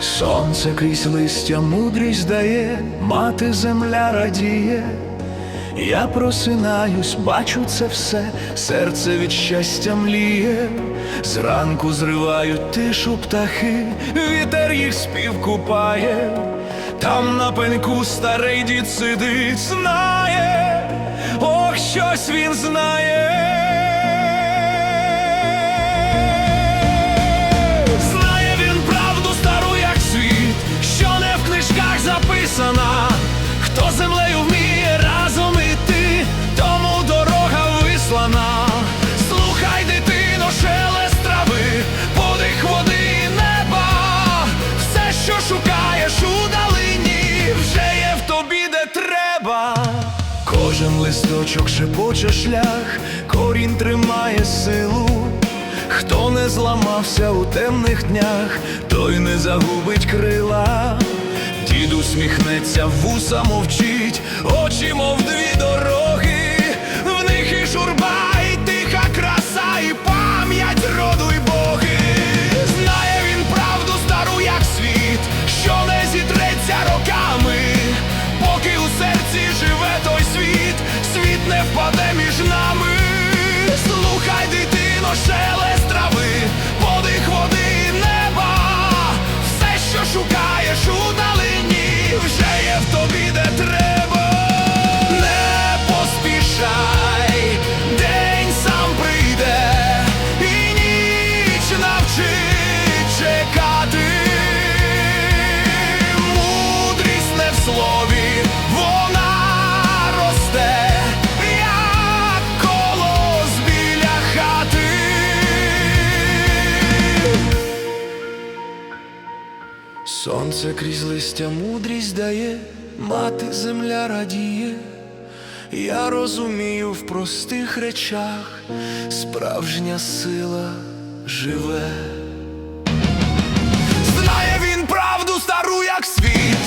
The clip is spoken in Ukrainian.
Сонце крізь листя мудрість дає, мати земля радіє. Я просинаюсь, бачу це все, серце від щастя мліє. Зранку зривають тишу птахи, вітер їх спів купає. Там на пеньку старий дід сидить, знає, ох, щось він знає. Шелест трави, подих води і неба. Все, що шукаєш у далині, вже є в тобі, де треба. Кожен листочок шепоче шлях, корінь тримає силу. Хто не зламався у темних днях, той не загубить крила. Дід усміхнеться, вуса мовчить, очі, мов дві дороги, в них і журба, Сонце крізь листя мудрість дає, мати земля радіє. Я розумію в простих речах, справжня сила живе. Знає він правду стару, як світ,